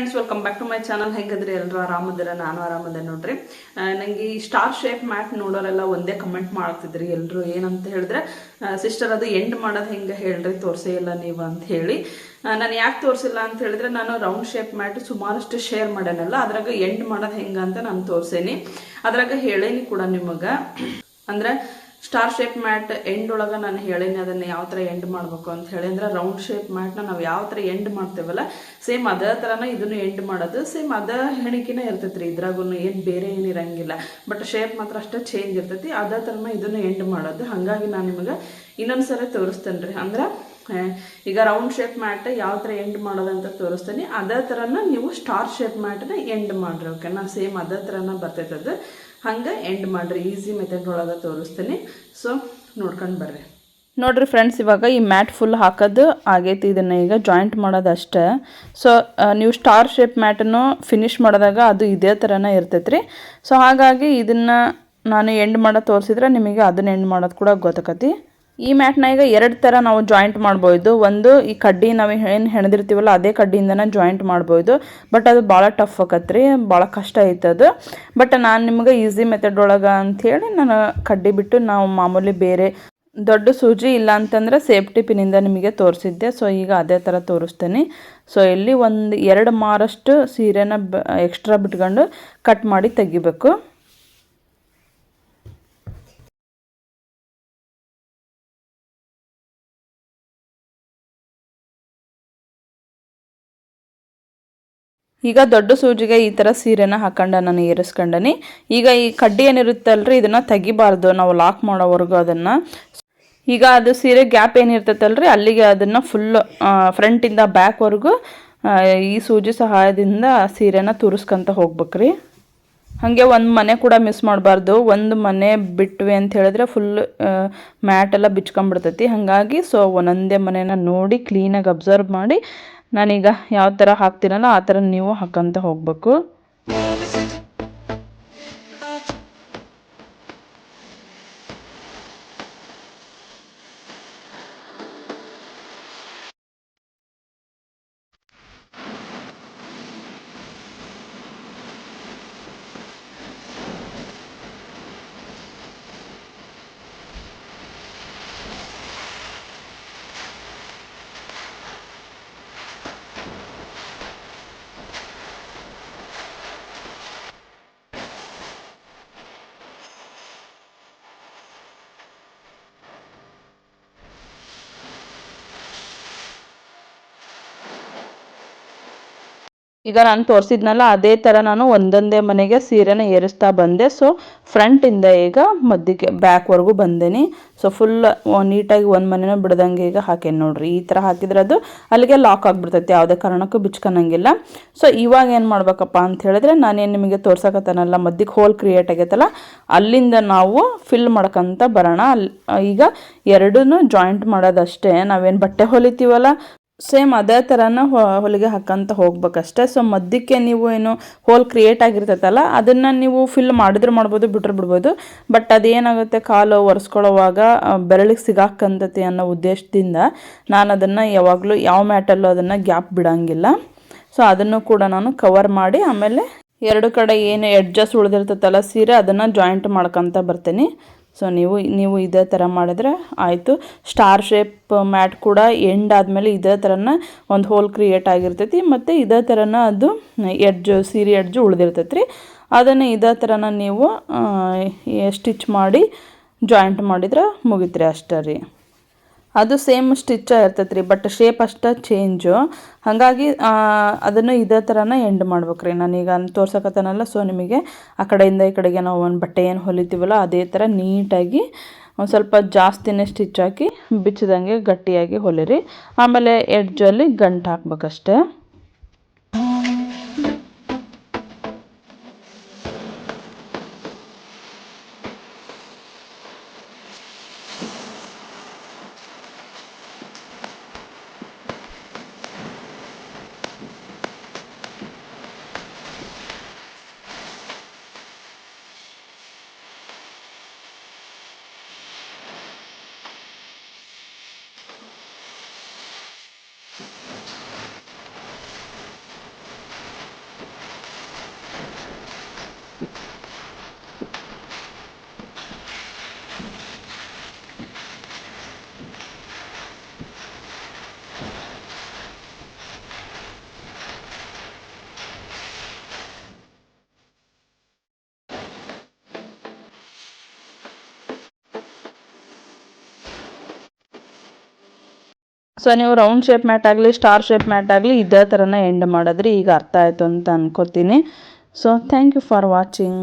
Friends welcome back to my channel ಹೇಗಿದ್ರೆ? ಎಲ್ಲರೂ ಆರಾಮದಿರ? ನಾನು ಆರಾಮದೆ ನೋಡ್ರಿ. ನನಗೆ ಈ ಸ್ಟಾರ್ ಶೇಪ್ ಮ್ಯಾಟ್ ನೋಡೋರೆಲ್ಲ ಒಂದೇ ಕಮೆಂಟ್ ಮಾಡ್ತಿದ್ರಿ. ಎಲ್ಲರೂ ಏನಂತ ಹೇಳಿದ್ರೆ ಸಿಸ್ಟರ್ ಅದು ಎಂಡ್ ಮಾಡೋದು ಹೆಂಗೆ ಹೇಳ್ರಿ? ತೋರಿಸೇ ಇಲ್ಲ ನೀವು ಅಂತ ಹೇಳಿ. ನಾನು ಯಾಕೆ ತೋರಿಸಿಲ್ಲ ಅಂತ ಹೇಳಿದ್ರೆ, ನಾನು ರೌಂಡ್ ಶೇಪ್ ಮ್ಯಾಟ್ ಸುಮಾರಷ್ಟು ಶೇರ್ ಮಾಡ್ಯಾನಲ್ಲ, ಅದ್ರಾಗ ಎಂಡ್ ಮಾಡೋದು ಹೆಂಗೆ ಅಂತ ನಾನು ತೋರಿಸೇನಿ. ಅದ್ರಾಗ ಹೇಳೇನಿ ಕೂಡ ನಿಮಗೆ. ಅಂದ್ರೆ ಸ್ಟಾರ್ ಶೇಪ್ ಮ್ಯಾಟ್ ಎಂಡ್ ಒಳಗೆ ನಾನು ಹೇಳೀನಿ ಅದನ್ನ ಯಾವ ಥರ ಎಂಡ್ ಮಾಡಬೇಕು ಅಂತ ಹೇಳಿ. ಅಂದ್ರೆ ರೌಂಡ್ ಶೇಪ್ ಮ್ಯಾಟ್ನ ನಾವು ಯಾವ ಥರ ಎಂಡ್ ಮಾಡ್ತೇವಲ್ಲ ಸೇಮ್ ಅದೇ ಥರನ ಇದನ್ನು ಎಂಡ್ ಮಾಡೋದು. ಸೇಮ್ ಅದೇ ಹೆಣಿಕೆನೇ ಇರ್ತೈತಿ ರೀ ಇದ್ರಾಗೂ ಏನು ಬೇರೆ ಏನು ಇರಂಗಿಲ್ಲ. ಬಟ್ ಶೇಪ್ ಮಾತ್ರ ಅಷ್ಟೇ ಚೇಂಜ್ ಇರ್ತೈತಿ. ಅದೇ ಥರನ ಇದನ್ನು ಎಂಡ್ ಮಾಡೋದು. ಹಾಗಾಗಿ ನಾನು ನಿಮಗೆ ಇನ್ನೊಂದ್ಸರಿ ತೋರಿಸ್ತೇನೆ ರೀ ಅಂದ್ರೆ ಈಗ ರೌಂಡ್ ಶೇಪ್ ಮ್ಯಾಟ್ ಯಾವ ಥರ ಎಂಡ್ ಮಾಡೋದಂತ ತೋರಿಸ್ತೀನಿ. ಅದೇ ಥರನ ನೀವು ಸ್ಟಾರ್ ಶೇಪ್ ಮ್ಯಾಟ್ನ ಎಂಡ್ ಮಾಡ್ರಿ ಓಕೆನಾ ಸೇಮ್ ಅದೇ ಥರನ ಬರ್ತೈತೆ ಅದು. ಹಂಗೆ ಎಂಡ್ ಮಾಡ್ರಿ ಈಸಿ ಮೆಥಡ್ ಒಳಗೆ ತೋರಿಸ್ತೀನಿ. ಸೊ ನೋಡ್ಕೊಂಡು ಬರ್ರಿ. ನೋಡ್ರಿ ಫ್ರೆಂಡ್ಸ್ ಇವಾಗ ಈ ಮ್ಯಾಟ್ ಫುಲ್ ಹಾಕೋದು ಆಗೈತಿ. ಇದನ್ನು ಈಗ ಜಾಯಿಂಟ್ ಮಾಡೋದು ಅಷ್ಟೇ. ಸೊ ನೀವು ಸ್ಟಾರ್ ಶೇಪ್ ಮ್ಯಾಟನ್ನು ಫಿನಿಶ್ ಮಾಡಿದಾಗ ಅದು ಇದೇ ಥರನೇ ಇರ್ತೈತೆ ರೀ ಸೊ ಹಾಗಾಗಿ ಇದನ್ನು ನಾನು ಎಂಡ್ ಮಾಡೋದು ತೋರಿಸಿದ್ರೆ ನಿಮಗೆ ಅದನ್ನ ಎಂಡ್ ಮಾಡೋದು ಕೂಡ ಗೊತ್ತಾಕತಿ. ಈ ಮ್ಯಾಟ್ನ ಈಗ ಎರಡು ಥರ ನಾವು ಜಾಯಿಂಟ್ ಮಾಡ್ಬೋದು. ಒಂದು, ಈ ಕಡ್ಡಿ ನಾವು ಏನು ಹೆಣದಿರ್ತೀವಲ್ಲ, ಅದೇ ಕಡ್ಡಿಯಿಂದನೇ ಜಾಯಿಂಟ್ ಮಾಡ್ಬೋದು. ಬಟ್ ಅದು ಭಾಳ ಟಫ್ ಆಕತ್ರಿ ಭಾಳ ಕಷ್ಟ ಐತದು. ಬಟ್ ನಾನು ನಿಮ್ಗೆ ಈಸಿ ಮೆಥಡ್ ಒಳಗೆ ಅಂಥೇಳಿ ನಾನು ಕಡ್ಡಿ ಬಿಟ್ಟು ನಾವು ಮಾಮೂಲಿ ಬೇರೆ ದೊಡ್ಡ ಸೂಜಿ ಇಲ್ಲ ಅಂತಂದ್ರೆ ಸೇಫ್ಟಿ ಪಿನ್ನಿಂದ ನಿಮಗೆ ತೋರಿಸಿದ್ದೆ. ಸೊ ಈಗ ಅದೇ ಥರ ತೋರಿಸ್ತೇನೆ. ಸೊ ಇಲ್ಲಿ ಒಂದು ಎರಡು ಮಾರಷ್ಟು ಸೀರೆನ ಎಕ್ಸ್ಟ್ರಾ ಬಿಟ್ಕೊಂಡು ಕಟ್ ಮಾಡಿ ತೆಗಿಬೇಕು. ಈಗ ದೊಡ್ಡ ಸೂಜಿಗೆ ಈ ಥರ ಸೀರೆನ ಹಾಕೊಂಡ ನಾನು ಏರಿಸ್ಕೊಂಡನಿ. ಈಗ ಈ ಕಡ್ಡಿ ಏನಿರುತ್ತಲ್ರಿ, ಇದನ್ನು ತೆಗಿಬಾರ್ದು. ನಾವು ಲಾಕ್ ಮಾಡೋವರೆಗೂ ಅದನ್ನು. ಈಗ ಅದು ಸೀರೆ ಗ್ಯಾಪ್ ಏನಿರ್ತೈತಲ್ರಿ, ಅಲ್ಲಿಗೆ ಅದನ್ನು ಫುಲ್ ಫ್ರಂಟಿಂದ ಬ್ಯಾಕ್ವರೆಗೂ ಈ ಸೂಜಿ ಸಹಾಯದಿಂದ ಸೀರೆನ ತುರಿಸ್ಕೊಂತ ಹೋಗ್ಬೇಕ್ರಿ. ಹಾಗೆ ಒಂದು ಮನೆ ಕೂಡ ಮಿಸ್ ಮಾಡಬಾರ್ದು. ಒಂದು ಮನೆ ಬಿಟ್ವಿ ಅಂತ ಹೇಳಿದ್ರೆ ಫುಲ್ ಮ್ಯಾಟ್ ಎಲ್ಲ ಬಿಚ್ಕೊಂಡ್ಬಿಡ್ತೈತಿ. ಹಾಗಾಗಿ ಸೊ ಒಂದೊಂದೇ ಮನೆನ ನೋಡಿ ಕ್ಲೀನಾಗಿ ಅಬ್ಸರ್ವ್ ಮಾಡಿ ನಾನೀಗ ಯಾವ ಥರ ಹಾಕ್ತೀನಲ್ಲ ಆ ಥರ ನೀವು ಹಾಕ್ಕೊಂತ ಹೋಗ್ಬೇಕು. ಈಗ ನಾನು ತೋರಿಸಿದ್ನಲ್ಲ, ಅದೇ ಥರ ನಾನು ಒಂದೊಂದೇ ಮನೆಗೆ ಸೀರೆನ ಏರಿಸ್ತಾ ಬಂದೆ. ಸೊ ಫ್ರಂಟಿಂದ ಈಗ ಮಧ್ಯಕ್ಕೆ ಬ್ಯಾಕ್ವರೆಗೂ ಬಂದೇನಿ. ಸೊ ಫುಲ್ ನೀಟಾಗಿ ಒಂದು ಮನೆನೂ ಬಿಡ್ದಂಗೆ ಈಗ ಹಾಕೇನಿ ನೋಡ್ರಿ. ಈ ಥರ ಹಾಕಿದ್ರೆ ಅದು ಅಲ್ಲಿಗೆ ಲಾಕ್ ಆಗಿಬಿಡ್ತೈತಿ, ಯಾವುದೇ ಕಾರಣಕ್ಕೂ ಬಿಚ್ಕೊಳಂಗಿಲ್ಲ ಸೊ ಇವಾಗ ಏನು ಮಾಡ್ಬೇಕಪ್ಪ ಅಂತ ಹೇಳಿದ್ರೆ, ನಾನೇನು ನಿಮಗೆ ತೋರ್ಸಕತ್ತಾನಲ್ಲ, ಮಧ್ಯಕ್ಕೆ ಹೋಲ್ ಕ್ರಿಯೇಟ್ ಆಗೈತಲ್ಲ, ಅಲ್ಲಿಂದ ನಾವು ಫಿಲ್ ಮಾಡ್ಕೊಂತ ಬರೋಣ. ಈಗ ಎರಡೂ ಜಾಯಿಂಟ್ ಮಾಡೋದಷ್ಟೇ. ನಾವೇನು ಬಟ್ಟೆ ಹೊಲಿತೀವಲ್ಲ ಸೇಮ್ ಅದೇ ಥರನ ಹೊಲಿಗೆ ಹಾಕಂತ ಹೋಗ್ಬೇಕಷ್ಟೆ. ಸೊ ಮಧ್ಯಕ್ಕೆ ನೀವು ಏನು ಹೋಲ್ ಕ್ರಿಯೇಟ್ ಆಗಿರ್ತೈತಲ್ಲ, ಅದನ್ನು ನೀವು ಫಿಲ್ ಮಾಡಿದ್ರೆ ಮಾಡ್ಬೋದು ಬಿಟ್ಟರೆ ಬಿಡ್ಬೋದು. ಬಟ್ ಅದೇನಾಗುತ್ತೆ, ಕಾಲು ಒರೆಸ್ಕೊಳ್ಳೋವಾಗ ಬೆರಳಿಗೆ ಸಿಗಾಕಂತತಿ ಅನ್ನೋ ಉದ್ದೇಶದಿಂದ ನಾನು ಅದನ್ನು ಯಾವಾಗಲೂ ಯಾವ ಮ್ಯಾಟಲ್ಲೂ ಅದನ್ನು ಗ್ಯಾಪ್ ಬಿಡೋಂಗಿಲ್ಲ. ಸೊ ಅದನ್ನು ಕೂಡ ನಾನು ಕವರ್ ಮಾಡಿ ಆಮೇಲೆ ಎರಡು ಕಡೆ ಏನು ಎಡ್ಜಸ್ ಉಳಿದಿರ್ತೈತಲ್ಲ, ಸೀರೆ ಅದನ್ನು ಜಾಯಿಂಟ್ ಮಾಡ್ಕೊತ ಬರ್ತೀನಿ. ಸೊ ನೀವು ನೀವು ಇದೇ ಥರ ಮಾಡಿದ್ರೆ ಆಯಿತು. ಸ್ಟಾರ್ ಶೇಪ್ ಮ್ಯಾಟ್ ಕೂಡ ಎಂಡ್ ಆದಮೇಲೆ ಇದೇ ಥರನ ಒಂದು ಹೋಲ್ ಕ್ರಿಯೇಟ್ ಆಗಿರ್ತೈತಿ. ಮತ್ತು ಇದೇ ಥರನ ಅದು ಎಡ್ಜು ಸೀರೆ ಎಡ್ಜು ಉಳಿದಿರ್ತೈತಿ ರೀ ಅದನ್ನು ಇದೇ ಥರನ ನೀವು ಸ್ಟಿಚ್ ಮಾಡಿ ಜಾಯಿಂಟ್ ಮಾಡಿದ್ರೆ ಮುಗಿತ್ರಿ ಅಷ್ಟೇ ರೀ. ಅದು ಸೇಮ್ ಸ್ಟಿಚ್ ಇರ್ತೈತೆ ರೀ ಬಟ್ ಶೇಪ್ ಅಷ್ಟೇ ಚೇಂಜು ಹಾಗಾಗಿ ಅದನ್ನು ಇದೇ ಥರನ ಎಂಡ್ ಮಾಡ್ಬೇಕು ರೀ ನಾನೀಗ ತೋರ್ಸಕತ್ತನಲ್ಲ ಸೊ ನಿಮಗೆ ಆ ಕಡೆಯಿಂದ ಈ ಕಡೆಗೆ ನಾವು ಒಂದು ಬಟ್ಟೆ ಏನು ಹೊಲಿತೀವಲ್ಲ, ಅದೇ ಥರ ನೀಟಾಗಿ ಒಂದು ಸ್ವಲ್ಪ ಜಾಸ್ತಿನೇ ಸ್ಟಿಚ್ ಹಾಕಿ ಬಿಚ್ಚಿದಂಗೆ ಗಟ್ಟಿಯಾಗಿ ಹೊಲಿರಿ. ಆಮೇಲೆ ಎಡ್ಜಲ್ಲಿ ಗಂಟು ಹಾಕ್ಬೇಕಷ್ಟೆ. ಸೊ ನೀವು ರೌಂಡ್ ಶೇಪ್ ಮ್ಯಾಟ್ ಆಗಲಿ ಸ್ಟಾರ್ ಶೇಪ್ ಮ್ಯಾಟ್ ಆಗಲಿ, ಇದೇ ಥರನೇ ಎಂಡ್ ಮಾಡಿದ್ರೆ. ಈಗ ಅರ್ಥ ಆಯಿತು ಅಂತ ಅನ್ಕೋತೀನಿ. So thank you for watching